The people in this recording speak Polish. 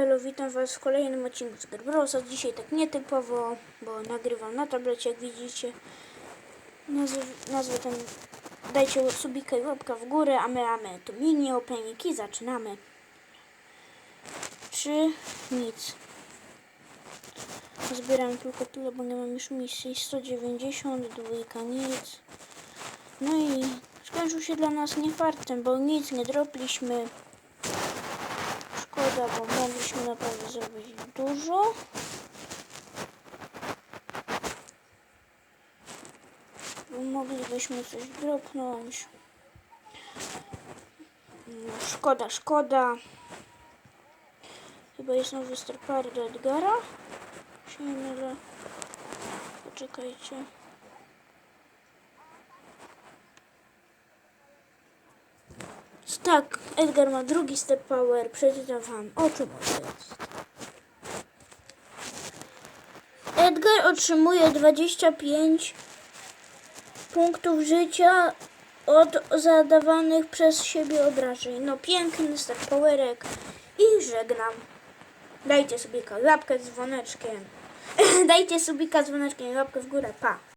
Witam Was w kolejnym odcinku z Gerbrosa. Dzisiaj tak nietypowo, bo nagrywam na tablecie, jak widzicie. Nazw nazwę ten... Dajcie subika i łapka w górę, a my mamy tu mini opening i zaczynamy. Trzy, nic. Zbieram tylko tyle, bo nie mam już misji. 190, dwójka, nic. No i skończył się dla nas niefartem, bo nic nie dropliśmy. Szkoda, bo mogliśmy naprawdę zrobić dużo. Bo moglibyśmy coś dropnąć. No, szkoda, szkoda. Chyba jest nowy Star Power do Edgara. Się nie mylę. Poczekajcie. Tak, Edgar ma drugi step power. Przeczytam wam, o czym jest. Edgar otrzymuje 25 punktów życia od zadawanych przez siebie obrażeń. No piękny step powerek i żegnam. Dajcie sobie łapkę z dzwoneczkiem. Dajcie subika dzwoneczkiem łapkę w górę. Pa.